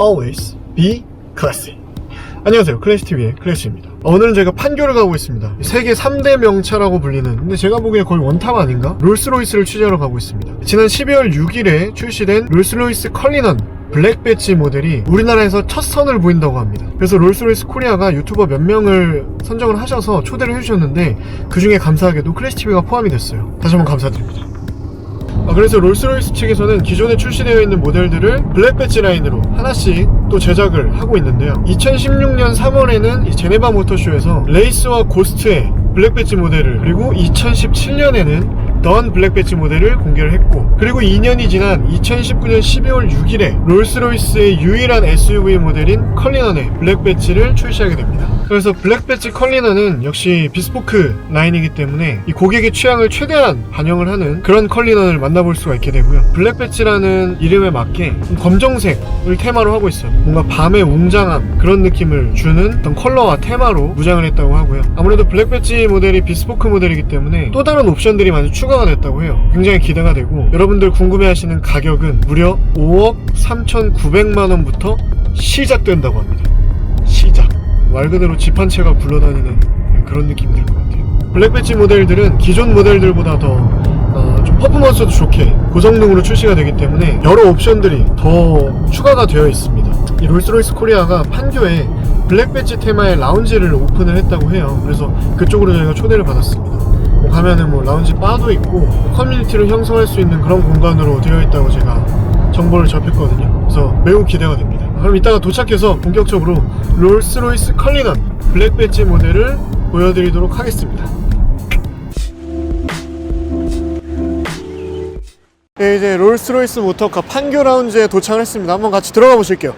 always be classy. 안녕하세요. 클래시TV의 클래시입니다. 오늘은 제가 판교를 가고 있습니다. 세계 3대 명차라고 불리는, 근데 제가 보기에 거의 원탑 아닌가? 롤스로이스를 취재하러 가고 있습니다. 지난 12월 6일에 출시된 롤스로이스 컬리넌 블랙 배지 모델이 우리나라에서 첫 선을 보인다고 합니다. 그래서 롤스로이스 코리아가 유튜버 몇 명을 선정을 하셔서 초대를 해주셨는데 그 중에 감사하게도 클래시TV가 포함이 됐어요. 다시 한번 감사드립니다. 아, 그래서 롤스로이스 측에서는 기존에 출시되어 있는 모델들을 블랙 배지 라인으로 하나씩 또 제작을 하고 있는데요. 2016년 3월에는 제네바 모터쇼에서 레이스와 고스트의 블랙 배지 모델을 그리고 2017년에는 던 블랙 배지 모델을 공개를 했고 그리고 2년이 지난 2019년 12월 6일에 롤스로이스의 유일한 SUV 모델인 컬리넌의 블랙 배지를 출시하게 됩니다. 그래서 블랙 배지 컬리넌은 역시 비스포크 라인이기 때문에 이 고객의 취향을 최대한 반영을 하는 그런 컬리넌을 만나볼 수가 있게 되고요. 블랙 배지라는 이름에 맞게 좀 검정색을 테마로 하고 있어요. 뭔가 밤의 웅장함 그런 느낌을 주는 컬러와 테마로 무장을 했다고 하고요. 아무래도 블랙 배지 모델이 비스포크 모델이기 때문에 또 다른 옵션들이 많이 추가가 됐다고 해요. 굉장히 기대가 되고 여러분들 궁금해하시는 가격은 무려 5억 3,900만 원부터 시작된다고 합니다. 말 그대로 집 한 채가 굴러다니는 그런 느낌이 들 것 같아요. 블랙 배지 모델들은 기존 모델들보다 더 어, 좀 퍼포먼스도 좋게 고성능으로 출시가 되기 때문에 여러 옵션들이 더 추가가 되어 있습니다. 이 롤스로이스 코리아가 판교에 블랙 배지 테마의 라운지를 오픈을 했다고 해요. 그래서 그쪽으로 저희가 초대를 받았습니다. 뭐 가면은 뭐 라운지 바도 있고 커뮤니티를 형성할 수 있는 그런 공간으로 되어 있다고 제가 정보를 접했거든요. 그래서 매우 기대가 됩니다. 그럼 이따가 도착해서 본격적으로 롤스로이스 컬리넌 블랙 배지 모델을 보여드리도록 하겠습니다. 네, 이제 롤스로이스 모터카 판교 라운지에 도착을 했습니다. 한번 같이 들어가 보실게요.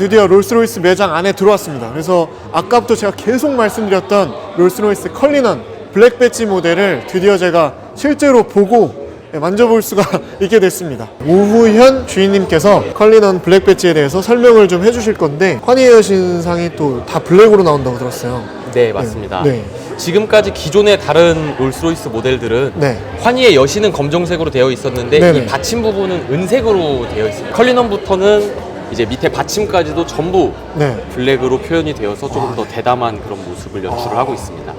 드디어 롤스로이스 매장 안에 들어왔습니다. 그래서 아까부터 제가 계속 말씀드렸던 롤스로이스 컬리넌 블랙 배지 모델을 드디어 제가 실제로 보고 네, 만져볼 수가 있게 됐습니다. 오후현 주인님께서 컬리넌 블랙 배지에 대해서 설명을 좀 해주실 건데 환희의 신상이 또 다 블랙으로 나온다고 들었어요. 네, 맞습니다. 네. 지금까지 기존의 다른 롤스로이스 모델들은 네. 환희의 여신은 검정색으로 되어 있었는데 네네. 이 받침 부분은 은색으로 되어 있습니다. 컬리넌부터는 이제 밑에 받침까지도 전부 네. 블랙으로 표현이 되어서 조금 더 대담한 그런 모습을 연출을 하고 있습니다.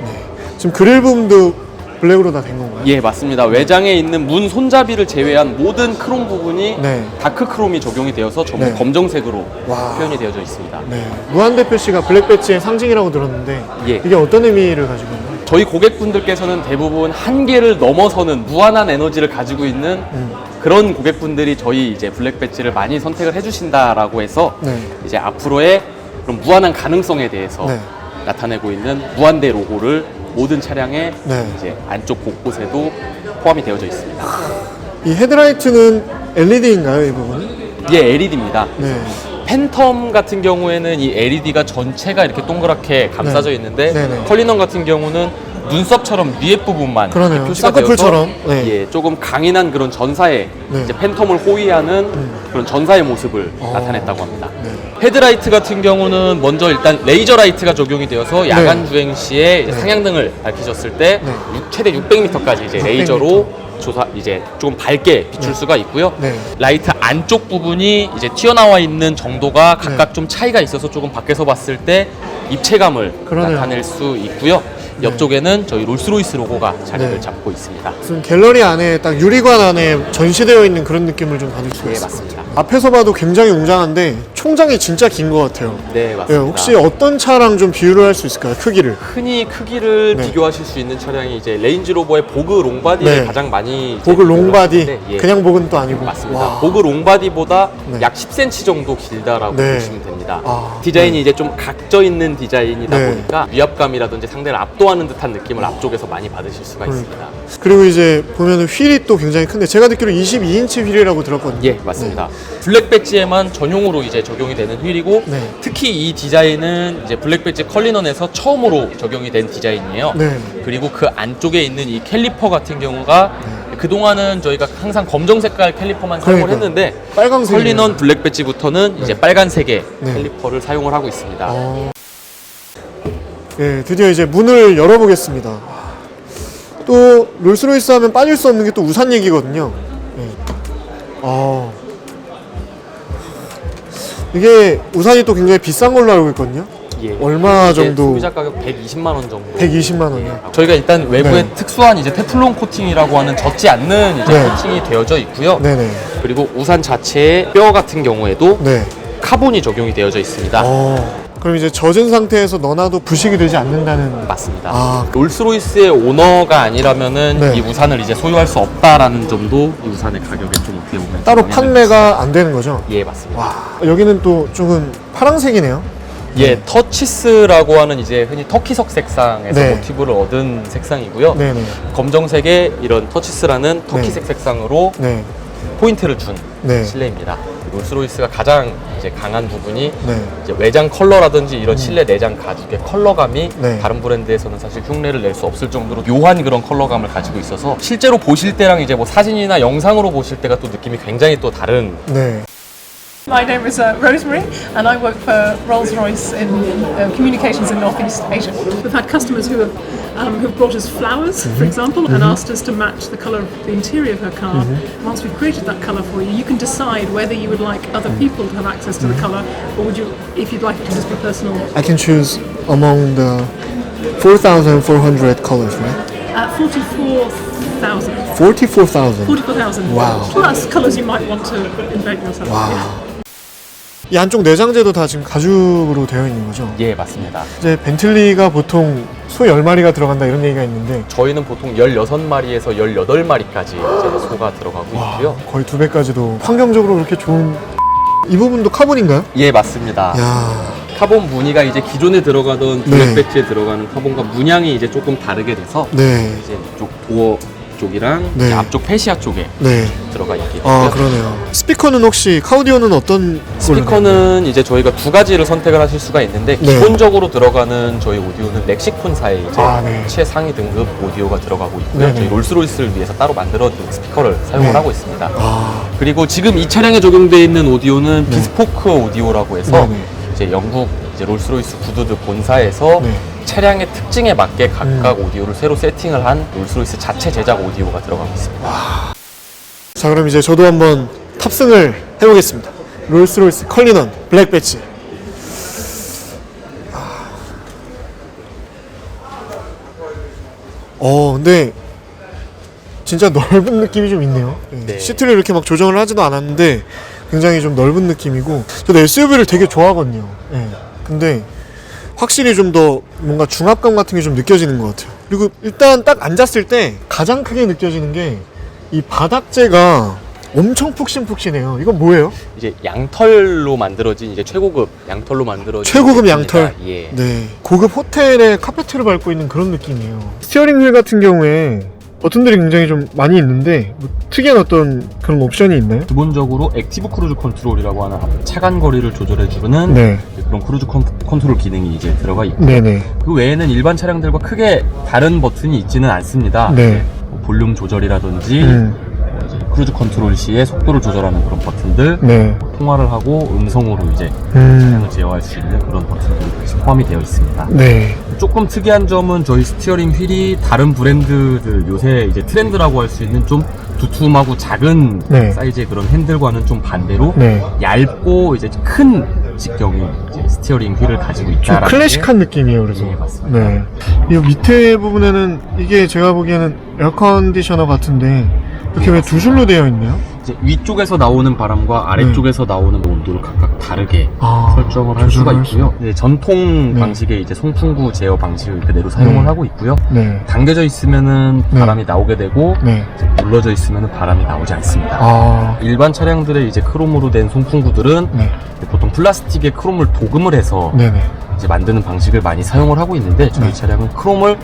지금 그릴 부분도 블랙으로 다 된 건가요? 예, 맞습니다. 외장에 있는 문 손잡이를 제외한 모든 크롬 부분이 네. 다크 크롬이 적용이 되어서 전부 네. 검정색으로 와. 표현이 되어져 있습니다. 네. 무한 대표 씨가 블랙 배지의 상징이라고 들었는데 예. 이게 어떤 의미를 가지고 있나요? 저희 고객분들께서는 대부분 한계를 넘어서는 무한한 에너지를 가지고 있는 음. 그런 고객분들이 저희 이제 블랙 배지를 많이 선택을 해주신다라고 해서 네. 이제 앞으로의 그런 무한한 가능성에 대해서 네. 나타내고 있는 무한대 로고를 모든 차량의 네. 이제 안쪽 곳곳에도 포함이 되어져 있습니다. 이 헤드라이트는 LED인가요, 이 부분은? 예, LED입니다. 네. 팬텀 같은 경우에는 이 LED가 전체가 이렇게 동그랗게 감싸져 네. 있는데 네네. 컬리넌 같은 경우는 눈썹처럼 위에 부분만 그러네요. 쌍꺼풀처럼. 네. 예, 조금 강인한 그런 전사의 네. 음. 이제 팬텀을 호위하는 그런 전사의 모습을 어. 나타냈다고 합니다. 네. 헤드라이트 같은 경우는 먼저 일단 레이저 라이트가 적용이 되어서 야간 네. 주행 시에 이제 네. 상향등을 밝히셨을 때 네. 육- 최대 600m까지 이제 600m. 레이저로 조사 이제 조금 밝게 비출 수가 있고요. 네. 라이트 안쪽 부분이 이제 튀어나와 있는 정도가 각각 네. 좀 차이가 있어서 조금 밖에서 봤을 때 입체감을 그러네요. 나타낼 수 있고요. 네. 옆쪽에는 저희 롤스로이스 로고가 자리를 네. 잡고 있습니다. 무슨 갤러리 안에 딱 유리관 안에 전시되어 있는 그런 느낌을 좀 받을 수가 네, 있어요. 맞습니다. 앞에서 봐도 굉장히 웅장한데 총장이 진짜 긴 것 같아요. 네, 네, 맞습니다. 혹시 어떤 차랑 좀 비유를 할 수 있을까요? 크기를? 흔히 크기를 네. 비교하실 수 있는 차량이 이제 레인지로버의 보그 롱바디를 네. 가장 많이 이제 보그 롱바디, 비교하시는데, 예. 그냥 보그는 또 아니고. 맞습니다. 와. 보그 롱바디보다 네. 약 10cm 정도 길다라고 네. 보시면 됩니 다. 맞습니다. 아, 디자인이 이제 좀 각져 있는 디자인이다 네. 보니까 위압감이라든지 상대를 압도하는 듯한 느낌을 앞쪽에서 많이 받으실 수가 그러니까. 있습니다. 그리고 이제 보면은 휠이 또 굉장히 큰데 제가 듣기로 22인치 휠이라고 들었거든요. 예, 맞습니다. 블랙 배지에만 전용으로 이제 적용이 되는 휠이고 네. 특히 이 디자인은 이제 블랙 배지 컬리넌에서 처음으로 적용이 된 디자인이에요. 네. 그리고 그 안쪽에 있는 이 캘리퍼 같은 경우가 그동안은 저희가 항상 검정 색깔 캘리퍼만 사용을 그러니까. 했는데 빨강색. 컬리넌 블랙 배지부터는 이제 빨간색의 네. 캘리퍼를 사용을 하고 있습니다. 어... 예, 드디어 이제 문을 열어보겠습니다. 또 롤스로이스 하면 빠질 수 없는 게 또 우산 얘기거든요. 예. 어... 이게 우산이 또 굉장히 비싼 걸로 알고 있거든요. 예. 얼마 이게 정도? 소비자 가격 120만 원 정도. 120만 원이요. 저희가 일단 외부에 네. 특수한 이제 테플론 코팅이라고 하는 젖지 않는 이제 네. 코팅이 되어져 있고요. 네네. 그리고 우산 자체의 뼈 같은 경우에도 네. 카본이 적용이 되어져 있습니다. 어... 그럼 이제 젖은 상태에서 넣어놔도 부식이 되지 않는다는. 맞습니다. 아. 롤스로이스의 오너가 아니라면은 네. 이 우산을 이제 소유할 수 없다라는 점도 이 우산의 가격에 좀 어떻게 보면 따로 영향을 판매가 안 되는 거죠. 예 맞습니다. 와, 여기는 또 조금 파란색이네요. 예 터치스라고 하는 이제 흔히 터키석 색상에서 네. 모티브를 얻은 색상이고요. 네 네. 검정색의 이런 터치스라는 터키색 색상으로 네. 포인트를 준 네. 실내입니다. 롤스로이스가 가장 이제 강한 부분이 네. 이제 외장 컬러라든지 이런 실내 내장 가죽의 컬러감이 네. 다른 브랜드에서는 사실 흉내를 낼 수 없을 정도로 묘한 그런 컬러감을 가지고 있어서 실제로 보실 때랑 이제 뭐 사진이나 영상으로 보실 때가 또 느낌이 굉장히 또 다른 네. My name is uh, Rosemary, and I work for Rolls-Royce in uh, communications in Northeast Asia. We've had customers who have um, who've brought us flowers, for example, and asked us to match the colour of the interior of her car. Once we've created that colour for you, you can decide whether you would like other people to have access to the colour, or would you, if you'd like it to just be personal. I can choose among the 4,400 colors, right? Uh, Forty-four thousand. 44,000. Forty-four thousand. Wow. Plus colours you might want to invent yourself. 와. 이 안쪽 내장재도 다 지금 가죽으로 되어 있는 거죠. 예 맞습니다. 이제 벤틀리가 보통 소 10마리가 들어간다 이런 얘기가 있는데 저희는 보통 16마리에서 18마리까지 이제 소가 들어가고 와, 있고요. 거의 두 배까지도 환경적으로 그렇게 좋은 이 부분도 카본인가요? 예 맞습니다. 야. 카본 무늬가 이제 기존에 들어가던 블랙 네. 배지에 들어가는 카본과 문양이 이제 조금 다르게 돼서 네. 이제 이쪽 도어 쪽이랑 네. 앞쪽 페시아 쪽에 네. 들어가 있게 아. 그러네요. 스피커는 혹시 카우디오는 어떤 걸로 스피커는 이제 저희가 두 가지를 선택을 하실 수가 있는데 네. 기본적으로 들어가는 저희 오디오는 렉시콘사의 이제 아, 네. 최상위 등급 오디오가 들어가고 있고요. 네네. 저희 롤스로이스를 위해서 따로 만들어둔 스피커를 사용을 네. 하고 있습니다. 아, 그리고 지금 이 차량에 적용되어 있는 오디오는 비스포크 오디오라고 해서 네. 네네. 이제 영국 이제 롤스로이스 구두드 본사에서 네. 차량의 특징에 맞게 각각 오디오를 새로 세팅을 한 롤스로이스 자체 제작 오디오가 들어가고 있습니다. 자 그럼 이제 저도 한번 탑승을 해보겠습니다. 롤스로이스 컬리넌 블랙 배지. 어 근데 진짜 넓은 느낌이 좀 있네요. 네. 네. 시트를 이렇게 막 조정을 하지도 않았는데 굉장히 좀 넓은 느낌이고 저도 SUV를 되게 좋아하거든요. 네. 근데 확실히 좀 더 뭔가 중압감 같은 게 좀 느껴지는 것 같아요. 그리고 일단 딱 앉았을 때 가장 크게 느껴지는 게 이 바닥재가 엄청 푹신푹신해요. 이건 뭐예요? 이제 양털로 만들어진 이제 최고급 양털로 만들어진 최고급 제품입니다. 양털. 예. 네. 고급 호텔에 카페트를 밟고 있는 그런 느낌이에요. 스티어링 휠 같은 경우에 버튼들이 굉장히 좀 많이 있는데 뭐 특이한 어떤 그런 옵션이 있나요? 기본적으로 액티브 크루즈 컨트롤이라고 하는 차간 거리를 조절해 주는 네. 그런 크루즈 컨, 컨트롤 기능이 이제 들어가 있고 네네. 그 외에는 일반 차량들과 크게 다른 버튼이 있지는 않습니다. 네. 뭐 볼륨 조절이라든지 음. 크루즈 컨트롤 시에 속도를 조절하는 그런 버튼들, 네. 통화를 하고 음성으로 이제 음. 차량을 제어할 수 있는 그런 버튼들이 같이 포함이 되어 있습니다. 네. 조금 특이한 점은 저희 스티어링 휠이 다른 브랜드들 요새 이제 트렌드라고 할 수 있는 좀 두툼하고 작은 네. 사이즈의 그런 핸들과는 좀 반대로 네. 얇고 이제 큰 직경의 이제 스티어링 휠을 가지고 좀 있다라는 클래식한 느낌이에요, 그래서. 네, 맞습니다. 네. 이 밑에 부분에는 이게 제가 보기에는 에어컨디셔너 같은데 이렇게 왜 두 줄로 되어 있네요? 이제 위쪽에서 나오는 바람과 아래쪽에서 나오는 온도를 각각 다르게 아, 설정을 할 수가 조절을 할 수- 있고요. 네, 전통 네. 방식의 이제 송풍구 제어 방식을 그대로 사용을 네. 하고 있고요. 네. 당겨져 있으면은 네. 바람이 나오게 되고 네. 눌러져 있으면은 바람이 나오지 않습니다. 아, 일반 차량들의 이제 크롬으로 된 송풍구들은 네. 보통 플라스틱에 크롬을 도금을 해서 네네. 이제 만드는 방식을 많이 사용을 하고 있는데 저희 네. 차량은 크롬을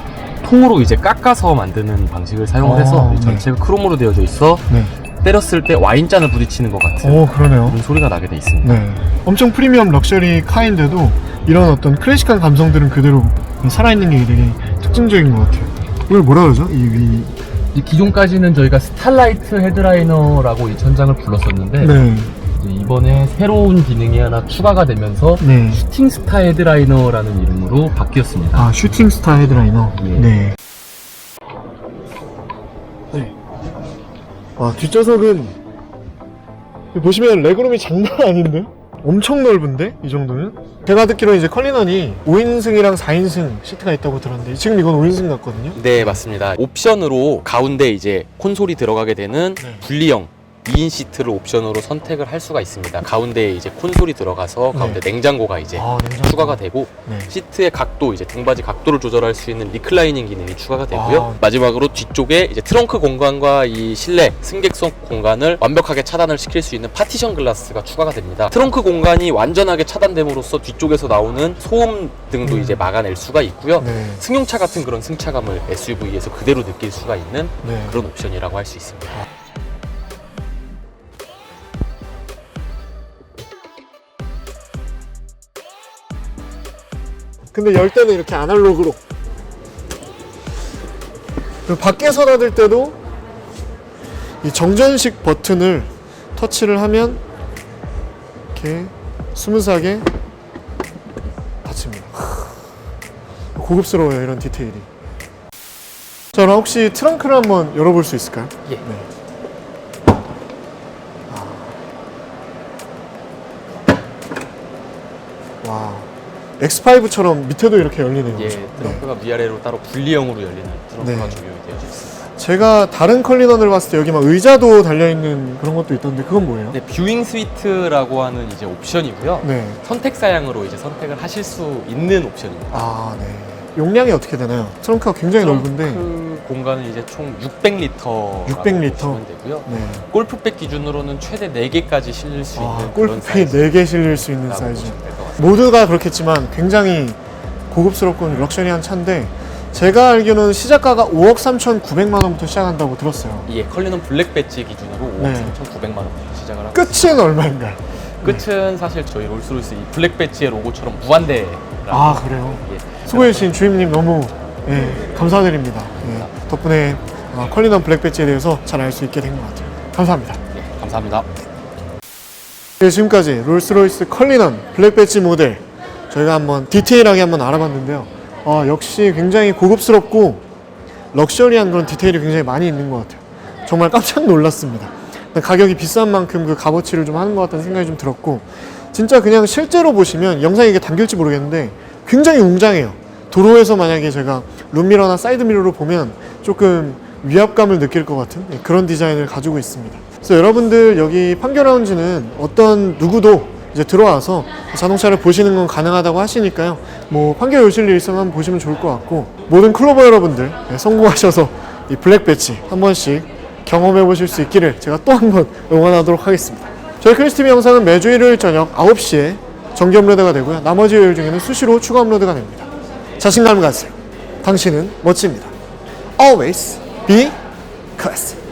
통으로 이제 깎아서 만드는 방식을 사용을 아, 해서 네. 전체가 크롬으로 되어져 있어 네. 때렸을 때 와인잔을 부딪히는 것 같은 오, 그러네요. 그런 소리가 나게 돼 있습니다. 네. 엄청 프리미엄 럭셔리 카인데도 이런 어떤 클래식한 감성들은 그대로 살아있는 게 되게 특징적인 것 같아요. 이걸 뭐라 그러죠? 이 위. 기존까지는 저희가 스탈라이트 헤드라이너라고 이 천장을 불렀었는데 네. 이제 이번에 새로운 기능이 하나 추가가 되면서 네. 슈팅 스타 헤드라이너라는 이름으로 바뀌었습니다. 아, 슈팅 스타 헤드라이너. 예. 네. 네. 와, 뒷좌석은 보시면 레그룸이 장난 아닌데? 엄청 넓은데? 이 정도면? 제가 듣기로 이제 컬리넌이 5인승이랑 4인승 시트가 있다고 들었는데 지금 이건 5인승 같거든요? 네, 맞습니다. 옵션으로 가운데 이제 콘솔이 들어가게 되는 네. 분리형 2인 시트를 옵션으로 선택을 할 수가 있습니다. 가운데에 이제 콘솔이 들어가서 가운데 냉장고가 이제 아, 냉장고. 추가가 되고 네. 시트의 각도 이제 등받이 각도를 조절할 수 있는 리클라이닝 기능이 추가가 되고요. 아. 마지막으로 뒤쪽에 이제 트렁크 공간과 이 실내 승객석 공간을 완벽하게 차단을 시킬 수 있는 파티션 글라스가 추가가 됩니다. 트렁크 공간이 완전하게 차단됨으로써 뒤쪽에서 나오는 소음 등도 음. 이제 막아낼 수가 있고요. 네. 승용차 같은 그런 승차감을 SUV에서 그대로 느낄 수가 있는 네. 그런 옵션이라고 할 수 있습니다. 근데 열 때는 이렇게 아날로그로. 그리고 밖에서 닫을 때도 이 정전식 버튼을 터치를 하면 이렇게 스무스하게 닫힙니다. 고급스러워요 이런 디테일이. 자 그럼 혹시 트렁크를 한번 열어볼 수 있을까요? 예. 네. 아. 와. X5처럼 밑에도 이렇게 열리네요. 예, 네. 트렁크가 위아래로 따로 분리형으로 열리는 트렁크가 네. 적용이 되어 있습니다. 제가 다른 컬리넌을 봤을 때 여기 막 의자도 달려있는 그런 것도 있던데 그건 뭐예요? 네, 뷰잉 스위트라고 하는 이제 옵션이고요. 네. 선택 사양으로 이제 선택을 하실 수 있는 옵션입니다. 아, 네. 용량이 어떻게 되나요? 트렁크가 굉장히 넓은데. 그 공간은 이제 총 600리터 600 리터. 보시면 되고요. 네. 골프백 기준으로는 최대 4개까지 실릴 수 아, 있는 그런 사이즈 4개 실릴 수 있는 사이즈. 보시면 될것 같습니다. 모두가 그렇겠지만 굉장히 고급스럽고 럭셔리한 차인데 제가 알기로는 시작가가 5억 3,900만 원부터 시작한다고 들었어요. 예, 컬리는 블랙 배지 기준으로 5억 네. 3,900만 원부터 시작을 하고 끝은 얼마인가요? 끝은 사실 저희 롤스로이스 이 블랙 배지의 로고처럼 무한대 아, 그래요? 예, 수고해주신 주임님 너무 예, 감사드립니다. 예, 덕분에 아, 컬리넌 블랙 배지에 대해서 잘 알 수 있게 된 것 같아요. 감사합니다. 예, 감사합니다. 네, 지금까지 롤스로이스 컬리넌 블랙 배지 모델 저희가 한번 디테일하게 한번 알아봤는데요. 아, 역시 굉장히 고급스럽고 럭셔리한 그런 디테일이 굉장히 많이 있는 것 같아요. 정말 깜짝 놀랐습니다. 가격이 비싼 만큼 그 값어치를 좀 하는 것 같다는 생각이 좀 들었고 진짜 그냥 실제로 보시면 영상에 이게 담길지 모르겠는데 굉장히 웅장해요. 도로에서 만약에 제가 룸미러나 사이드미러로 보면 조금 위압감을 느낄 것 같은 네, 그런 디자인을 가지고 있습니다. 그래서 여러분들 여기 판교라운지는 어떤 누구도 이제 들어와서 자동차를 보시는 건 가능하다고 하시니까요. 뭐 판교 오실 일 있으면 한번 보시면 좋을 것 같고 모든 클로버 여러분들 네, 성공하셔서 이 블랙 배치 한 번씩 경험해 보실 수 있기를 제가 또 한 번 응원하도록 하겠습니다. 저희 크리스티비 영상은 매주 일요일 저녁 9시에 정기 업로드가 되고요. 나머지 요일 중에는 수시로 추가 업로드가 됩니다. 자신감을 가지세요. 당신은 멋집니다. Always be classy.